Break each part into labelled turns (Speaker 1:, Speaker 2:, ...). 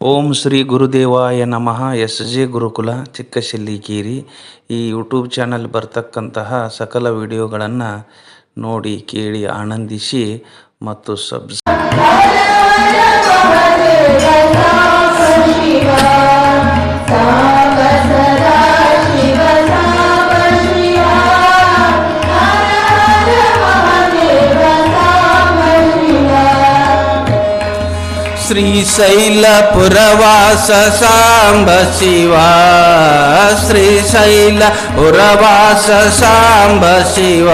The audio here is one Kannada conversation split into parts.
Speaker 1: ಓಂ ಶ್ರೀ ಗುರುದೇವಾಯ ನಮಃ. ಎಸ್ ಜೆ ಗುರುಕುಲ ಚಿಕ್ಕಶಿಲ್ಲಿಕೇರಿ ಈ ಯೂಟ್ಯೂಬ್ ಚಾನಲ್ ಬರ್ತಕ್ಕಂತಹ ಸಕಲ ವಿಡಿಯೋಗಳನ್ನು ನೋಡಿ ಕೇಳಿ ಆನಂದಿಸಿ ಮತ್ತು ಸಬ್ಸ್ ಶ್ರೀಶೈಲಪುರವಾಸ ಸಾಂಬ ಶಿವ ಶ್ರೀಶೈಲ ಪುರವಾಸ ಸಾಂಬ ಶಿವ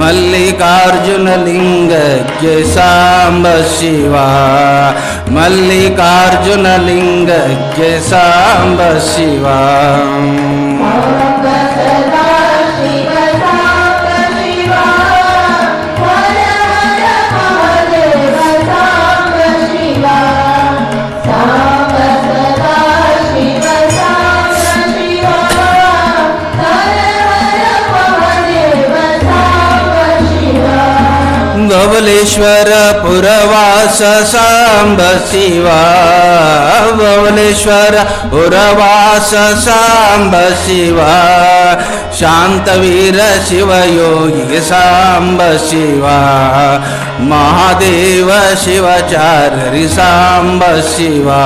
Speaker 1: ಮಲ್ಲಿಕಾರ್ಜುನ ಲಿಂಗಕ್ಕೆ ಸಾಂಬ ಶಿವ ಮಲ್ಲಿಕಾರ್ಜುನ ಲಿಂಗಕ್ಕೆ ಸಾಂಬ ಶಿವ भुवनेश्वर पुरवास साम्ब शिवा भुवनेश्वर पुरवास साम्ब शिवा शान्तवीर शिवयोगी साम्ब शिवा महादेव शिवचारि साम्ब शिवा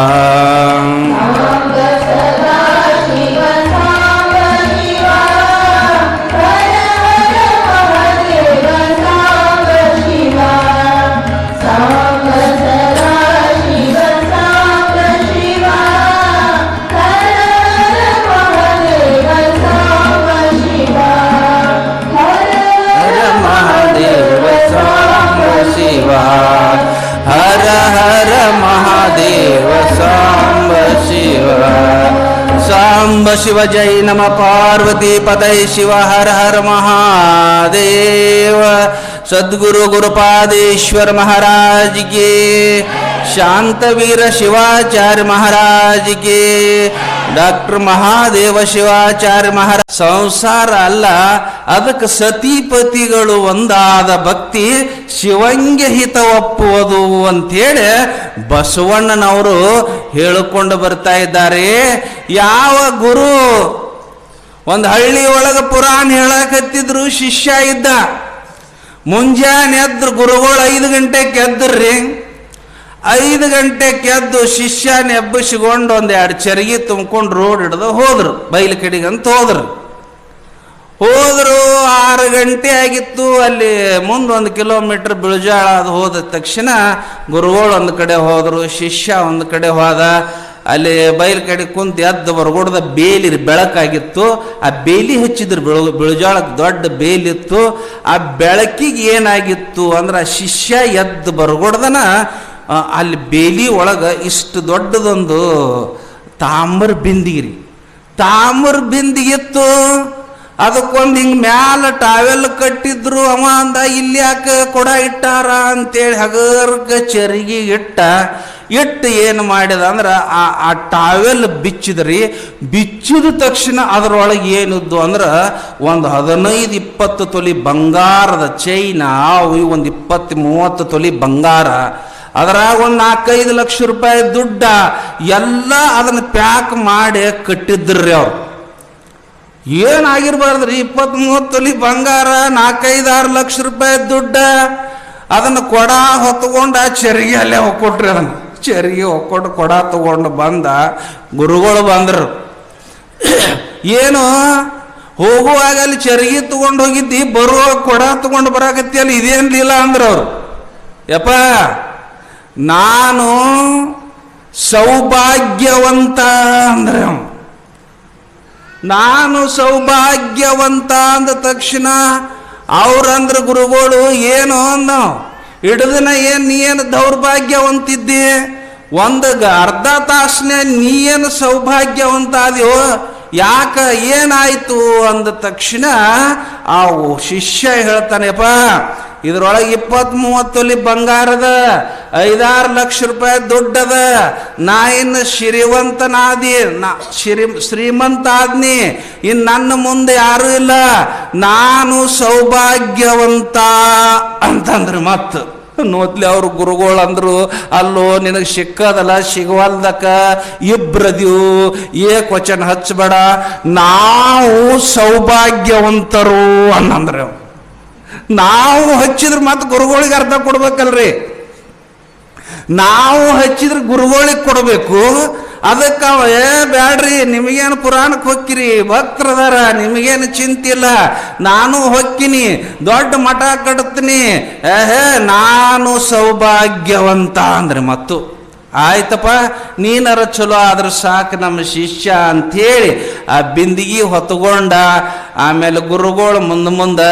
Speaker 1: शिव जय नम पार्वती पतय शिव हर हर महादेव। सद्गुरु गुरुपादेश्वर महाराज के ಶಾಂತವೀರ ಶಿವಾಚಾರ್ಯ ಮಹಾರಾಜಿಗೆ, ಡಾಕ್ಟರ್ ಮಹಾದೇವ ಶಿವಾಚಾರ್ಯ ಮಹಾರಾಜ್, ಸಂಸಾರ ಅಲ್ಲ, ಅದಕ್ಕೆ ಸತಿಪತಿಗಳು ಒಂದಾದ ಭಕ್ತಿ ಶಿವಂಗೆ ಹಿತ ಒಪ್ಪುವುದು ಅಂತೇಳಿ ಬಸವಣ್ಣನವರು ಹೇಳಿಕೊಂಡು ಬರ್ತಾ ಇದ್ದಾರೆ. ಯಾವ ಗುರು ಒಂದು ಹಳ್ಳಿ ಒಳಗೆ ಪುರಾಣ ಹೇಳಕತ್ತಿದ್ರು ಶಿಷ್ಯ ಇದ್ದ. ಮುಂಜಾನೆ ಎದ್ರು ಗುರುಗಳು ಐದು ಗಂಟೆಗೆ ಎದ್ರಿ ಐದು ಗಂಟೆ ಎದ್ದು ಶಿಷ್ಯ ನೆಬ್ಬಿಸಿಕೊಂಡು ಒಂದು ಎರಡು ಚರಿಗೆ ತುಂಬ್ಕೊಂಡು ರೋಡ್ ಹಿಡ್ದು ಹೋದ್ರು. ಬೈಲು ಕಡೆಗೆ ಅಂತ ಹೋದ್ರು. ಹೋದರು ಆರು ಗಂಟೆ ಆಗಿತ್ತು. ಅಲ್ಲಿ ಮುಂದೆ ಒಂದು ಕಿಲೋಮೀಟರ್ ಬಿಳುಜಾಳ ಅದು ಹೋದ ತಕ್ಷಣ ಗುರುಗಳು ಒಂದು ಕಡೆ ಹೋದರು, ಶಿಷ್ಯ ಒಂದು ಕಡೆ ಹೋದ. ಅಲ್ಲಿ ಬೈಲ್ ಕಡೆ ಕುಂತು ಎದ್ದು ಹೊರಗೊಡ್ದ ಬೇಲಿ ಬೆಳಕಾಗಿತ್ತು. ಆ ಬೇಲಿ ಹಚ್ಚಿದ್ರು ಬೆಳು ಬಿಳುಜಾಳಕ್ಕೆ ದೊಡ್ಡ ಬೇಲಿತ್ತು. ಆ ಬೆಳಕಿಗೆ ಏನಾಗಿತ್ತು ಅಂದ್ರೆ ಆ ಶಿಷ್ಯ ಎದ್ದು ಬರ್ಗೊಡ್ದನ ಅಲ್ಲಿ ಬೇಲಿ ಒಳಗೆ ಇಷ್ಟು ದೊಡ್ಡದೊಂದು ತಾಮ್ರ ಬಿಂದಿಗಿರಿ ತಾಮ್ರ ಬಿಂದಿಗಿತ್ತು ಅದಕ್ಕೊಂದು ಹಿಂಗೆ ಮ್ಯಾಲ ಟಾವೆಲ್ ಕಟ್ಟಿದ್ರು, ಅವ ಅಂದ, ಇಲ್ಲಿ ಯಾಕೆ ಕೊಡ ಇಟ್ಟಾರ? ಅಂತೇಳಿ ಹಗರ್ಗ ಚರಿಗೆ ಇಟ್ಟ. ಇಟ್ಟು ಏನು ಮಾಡಿದ ಅಂದ್ರೆ, ಆ ಆ ಟಾವೆಲ್ ಬಿಚ್ಚಿದ್ರಿ. ಬಿಚ್ಚಿದ ತಕ್ಷಣ ಅದರೊಳಗೆ ಏನಿದ್ದು ಅಂದ್ರೆ, ಒಂದು ಹದಿನೈದು ಇಪ್ಪತ್ತು ತೊಲಿ ಬಂಗಾರದ ಚೈನ ಒಂದು ಇಪ್ಪತ್ತು ಮೂವತ್ತು ತೊಲಿ ಬಂಗಾರ. ಅದರಾಗ ಒಂದು ನಾಲ್ಕೈದು ಲಕ್ಷ ರೂಪಾಯಿ ದುಡ್ಡ ಎಲ್ಲ ಅದನ್ನು ಪ್ಯಾಕ್ ಮಾಡಿ ಕಟ್ಟಿದ್ರಿ ಅವ್ರು. ಏನಾಗಿರ್ಬಾರ್ದ್ರಿ? ಇಪ್ಪತ್ತ್ ಮೂವತ್ತು ತೊಲಿ ಬಂಗಾರ ನಾಲ್ಕೈದು ಆರು ಲಕ್ಷ ರೂಪಾಯಿ ದುಡ್ಡ ಅದನ್ನು ಕೊಡ ಹೊತ್ಕೊಂಡು ಚರಿಗೆ ಅಲ್ಲೇ ಹೊಕ್ಕೊಟ್ರಿ ಅದನ್ನು. ಚರಿಗೆ ಒಕ್ಕೊಟ್ಟು ಕೊಡ ತಗೊಂಡು ಬಂದ ಗುರುಗಳು ಬಂದರು. ಏನು? ಹೋಗುವಾಗ ಅಲ್ಲಿ ಚರಿಗೆ ತಗೊಂಡು ಹೋಗಿದ್ದಿ, ಬರುವಾಗ ಕೊಡ ತಗೊಂಡು ಬರಾಕತ್ತಿ ಅಲ್ಲಿ ಇದೇನಿಲ್ಲ ಅಂದ್ರು ಅವರು. ಯಪ್ಪ ನಾನು ಸೌಭಾಗ್ಯವಂತ ಅಂದ್ರೆ ನಾನು ಸೌಭಾಗ್ಯವಂತ ಅಂದ ತಕ್ಷಣ ಅವ್ರಂದ್ರ ಗುರುಗಳು ಏನು ಅಂದ? ಹಿಡಿದನ ಏನು ನೀ ಏನು ದೌರ್ಭಾಗ್ಯವಂತಿದ್ದಿ? ಒಂದು ಅರ್ಧ ತಾಸನೆ ನೀ ಏನು ಸೌಭಾಗ್ಯವಂತ ಆದ್ಯೋ? ಯಾಕ ಏನಾಯ್ತು ಅಂದ ತಕ್ಷಣ ಆ ಶಿಷ್ಯ ಹೇಳ್ತಾನೆಪ್ಪ ಇದ್ರೊಳಗೆ ಇಪ್ಪತ್ತ್ ಮೂವತ್ತೊಲಿ ಬಂಗಾರದ ಐದಾರು ಲಕ್ಷ ರೂಪಾಯಿ ದುಡ್ಡದ. ನಾ ಇನ್ನು ಶ್ರೀವಂತನಾದಿ, ನಾ ಶ್ರೀ ಶ್ರೀಮಂತ ಆದ್ನಿ ಇನ್ನು ನನ್ನ ಮುಂದೆ ಯಾರೂ ಇಲ್ಲ. ನಾನು ಸೌಭಾಗ್ಯವಂತ ಅಂತಂದ್ರೆ ಮತ್ತು ನೋದ್ಲಿ ಅವ್ರ ಗುರುಗಳು ಅಂದ್ರು, ಅಲ್ಲೋ, ನಿನಗೆ ಸಿಕ್ಕದಲ್ಲ, ಸಿಗವಲ್ದಕ್ಕ. ಇಬ್ರದಿವು ಏ ವಚನ ಹಚ್ಚಬೇಡ. ನಾವು ಸೌಭಾಗ್ಯವಂತರು ಅನ್ನಂದ್ರೆ. ನಾವು ಹಚ್ಚಿದ್ರೆ ಮತ್ತೆ ಗುರುಗಳಿಗೆ ಅರ್ಥ ಕೊಡ್ಬೇಕಲ್ರಿ. ನಾವು ಹಚ್ಚಿದ್ರೆ ಗುರುಗಳಿಗೆ ಕೊಡಬೇಕು. ಅದಕ್ಕೆ ಅವ, ಏ, ಬ್ಯಾಡ್ರಿ, ನಿಮಗೇನು ಪುರಾಣಕ್ಕೆ ಹೊಕ್ಕಿರಿ? ಭಕ್ತರದಾರ ನಿಮಗೇನು ಚಿಂತಿಲ್ಲ? ನಾನು ಹೊಕ್ಕಿನಿ, ದೊಡ್ಡ ಮಠ ಕಟ್ತೀನಿ. ಏಹೇ, ನಾನು ಸೌಭಾಗ್ಯವಂತ ಅಂದ್ರೆ ಮತ್ತು. ಆಯ್ತಪ್ಪ, ನೀನರ ಚಲೋ ಆದ್ರೆ ಸಾಕು ನಮ್ಮ ಶಿಷ್ಯ ಅಂಥೇಳಿ ಆ ಬಿಂದಿಗೆ ಹೊತ್ಕೊಂಡ. ಆಮೇಲೆ ಗುರುಗಳು ಮುಂದೆ ಮುಂದೆ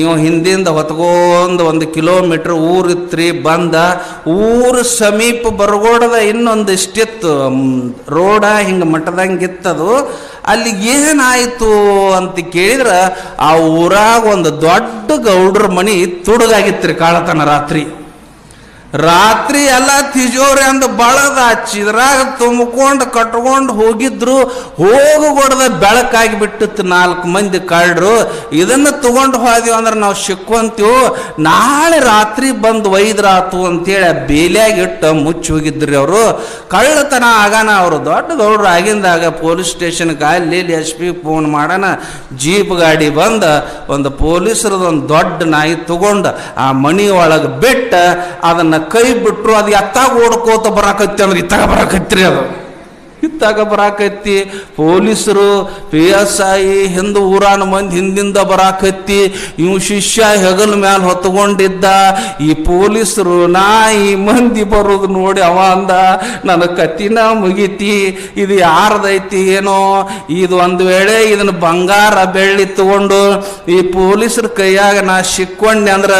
Speaker 1: ಇವ ಹಿಂದಿಂದ ಹೊತ್ಕೊಂಡು ಒಂದು ಕಿಲೋಮೀಟ್ರ್ ಊರಿತ್ರಿ ಬಂದ. ಊರು ಸಮೀಪ ಬರಗೋಡದ ಇನ್ನೊಂದು ಇಷ್ಟಿತ್ತು ರೋಡ ಹಿಂಗೆ ಮಟ್ಟದಂಗಿತ್ತದು ಅಲ್ಲಿ ಏನಾಯಿತು ಅಂತ ಕೇಳಿದ್ರೆ ಆ ಊರಾಗ ಒಂದು ದೊಡ್ಡ ಗೌಡ್ರ ಮನಿ ರೀ ಕಾಳತನ ರಾತ್ರಿ. ರಾತ್ರಿ ಎಲ್ಲ ತಿಜೋರಿ ಅಂದ ಬಳದ ಹಚ್ಚಿದ್ರಾಗ ತುಂಬಿಕೊಂಡು ಕಟ್ಕೊಂಡು ಹೋಗಿದ್ರು, ಹೋಗು ಹೊಡೆದ ಬೆಳಕಾಗಿ ಬಿಟ್ಟಿತ್ತು ನಾಲ್ಕು ಮಂದಿ ಕಳ್ಳರು. ಇದನ್ನು ತಗೊಂಡು ಹೋದ್ವಿ ಅಂದ್ರೆ ನಾವು ಸಿಕ್ಕೊಂತೀವಿ ನಾಳೆ ರಾತ್ರಿ ಬಂದು ಒಯ್ದ್ರಾತು ಅಂತೇಳಿ ಆ ಬೇಲಿಯಾಗ ಇಟ್ಟು ಮುಚ್ಚಿ ಹೋಗಿದ್ರಿ ಅವರು. ಕಳ್ಳತನ ಆಗಾನ ಅವರು ದೊಡ್ಡ ದೊಡ್ಡರು ಆಗಿಂದಾಗ ಪೊಲೀಸ್ ಸ್ಟೇಷನ್ಗೆ ಅಲ್ಲಿ ಎಸ್ ಪಿ ಫೋನ್ ಮಾಡೋಣ. ಜೀಪ್ ಗಾಡಿ ಬಂದ, ಒಂದು ಪೊಲೀಸರದೊಂದು ದೊಡ್ಡ ನಾಯಿ ತಗೊಂಡು ಆ ಮಣಿ ಒಳಗೆ ಬಿಟ್ಟು, ಅದನ್ನ ಕೈ ಬಿಟ್ರು ಅದು ಎತ್ತಾಗ ಓಡ್ಕೋತ ಬರಾಕತ್ತಿ ಅಂದ್ರೆ ಇತ್ತಾಗ ಬರಾಕತ್ರಿ ಅದು. ಇತ್ತಾಗ ಬರಾಕತ್ತಿ. ಪೊಲೀಸರು, ಪಿ ಎಸ್ ಐ, ಹಿಂದ ಊರಾನ ಮಂದಿ ಹಿಂದಿಂದ ಬರಾಕತ್ತಿ. ಇವ್ ಶಿಷ್ಯ ಹೆಗಲ ಮ್ಯಾಲ ಹೊತ್ಕೊಂಡಿದ್ದ. ಈ ಪೊಲೀಸರು ನಾಯಿ ಮಂದಿ ಬರೋದು ನೋಡಿ ಅವ ಅಂದ, ನನ್ನ ಕತ್ತಿನ ಮುಗಿತಿ, ಇದು ಯಾರ್ದೈತಿ ಏನೋ? ಇದು ಒಂದು ವೇಳೆ ಇದನ್ನ ಬಂಗಾರ ಬೆಳ್ಳಿ ತಗೊಂಡು, ಈ ಪೊಲೀಸರ ಕೈಯಾಗ ನಾ ಸಿಕ್ಕೊಂಡೆ ಅಂದ್ರ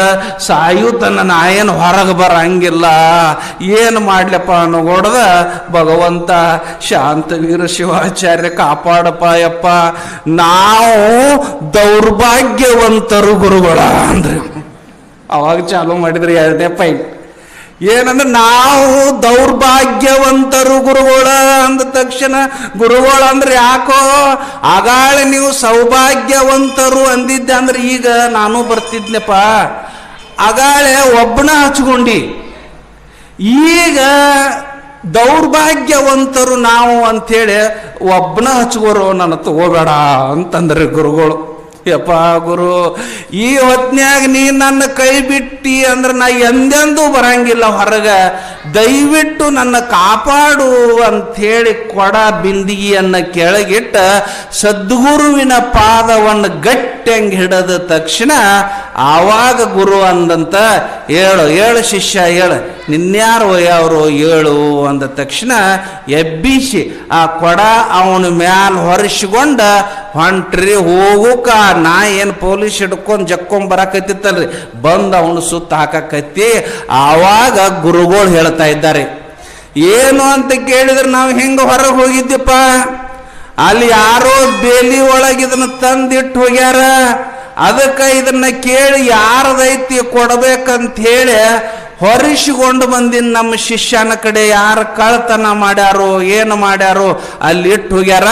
Speaker 1: ಸಾಯು ತನ್ನ ನಾಯೇನು ಹೊರಗೆ ಬರಂಗಿಲ್ಲ. ಏನು ಮಾಡ್ಲಪ್ಪ ಅನ್ನೋ ಹೊಡೆದ ಭಗವಂತ. ಶಾಂತವೀರ ಶಿವಾಚಾರ್ಯ ಕಾಪಾಡಪ್ಪ ಯಪ್ಪ ನಾವು ದೌರ್ಭಾಗ್ಯವಂತರು ಗುರುಗಳ ಅಂದ್ರೆ. ಅವಾಗ ಚಾಲು ಮಾಡಿದ್ರೆ ಎರಡನೇ ಪಾಯಿಂಟ್ ಏನಂದ್ರೆ ನಾವು ದೌರ್ಭಾಗ್ಯವಂತರು ಗುರುಗಳ ಅಂದ ತಕ್ಷಣ, ಗುರುಗಳ ಅಂದ್ರೆ ಯಾಕೋ, ಆಗಾಳೆ ನೀವು ಸೌಭಾಗ್ಯವಂತರು ಅಂದಿದ್ದೆ ಅಂದ್ರೆ ಈಗ ನಾನು ಬರ್ತಿದ್ನಪ್ಪ. ಆಗಾಳೆ ಒಬ್ಬನ ಹಚ್ಕೊಂಡಿ. ಈಗ ದೌರ್ಭಾಗ್ಯವಂತರು ನಾವು ಅಂಥೇಳಿ ಒಬ್ಬನ ಹಚ್ಕೋರು ನನ್ನ ತಗೋಬೇಡ ಅಂತಂದ್ರಿ ಗುರುಗಳು. ಯಪ್ಪ ಗುರು, ಈ ಹೊತ್ನ್ಯಾಗ ನೀ ನನ್ನ ಕೈ ಬಿಟ್ಟಿ ಅಂದ್ರೆ ನಾ ಎಂದೆಂದೂ ಬರಂಗಿಲ್ಲ ಹೊರಗ. ದಯವಿಟ್ಟು ನನ್ನ ಕಾಪಾಡು ಅಂಥೇಳಿ ಕೊಡ ಬಿಂದಿಗೆಯನ್ನು ಕೆಳಗಿಟ್ಟ ಸದ್ಗುರುವಿನ ಪಾದವನ್ನು ಗಟ್ಟಂಗೆ ಹಿಡದ ತಕ್ಷಣ ಆವಾಗ ಗುರು ಅಂದಂತ ಹೇಳು ಹೇಳು ಶಿಷ್ಯ ಹೇಳು ನಿನ್ಯಾರು ಒಯ್ಯವರು ಏಳು ಅಂದ ತಕ್ಷಣ ಎಬ್ಬಿಸಿ ಆ ಕೊಡ ಅವನ ಮ್ಯಾಲ ಹೊರಿಸಿಕೊಂಡ ಹೊಂಟ್ರಿ ಹೋಗುಕ ನಾ ಏನು ಪೊಲೀಸ್ ಹಿಡ್ಕೊಂಡು ಜಕ್ಕೊಂಡ್ ಬರಕತ್ತಿತ್ತಲ್ರಿ? ಬಂದು ಅವನು ಸುತ್ತ ಹಾಕಕತ್ತಿ. ಆವಾಗ ಗುರುಗಳು ಹೇಳ್ತಾ ಇದ್ದಾರೆ. ಏನು ಅಂತ ಕೇಳಿದ್ರೆ ನಾವು ಹೆಂಗೆ ಹೊರಗೆ ಹೋಗಿದ್ದೆಪ್ಪ? ಅಲ್ಲಿ ಯಾರೋ ಬೇಲಿ ಒಳಗೆ ಇದನ್ನ ತಂದಿಟ್ಟು ಹೋಗ್ಯಾರ. ಅದಕ್ಕೆ ಇದನ್ನ ಕೇಳಿ ಯಾರದೈತಿ ಕೊಡಬೇಕಂತ ಹೇಳಿ ಹೊರಿಸಿಕೊಂಡು ಬಂದಿನ ನಮ್ಮ ಶಿಷ್ಯನ ಕಡೆ ಯಾರು ಕಳ್ತನ ಮಾಡ್ಯಾರೋ, ಏನು ಮಾಡ್ಯಾರೋ, ಅಲ್ಲಿ ಇಟ್ಟು ಹೋಗ್ಯಾರ.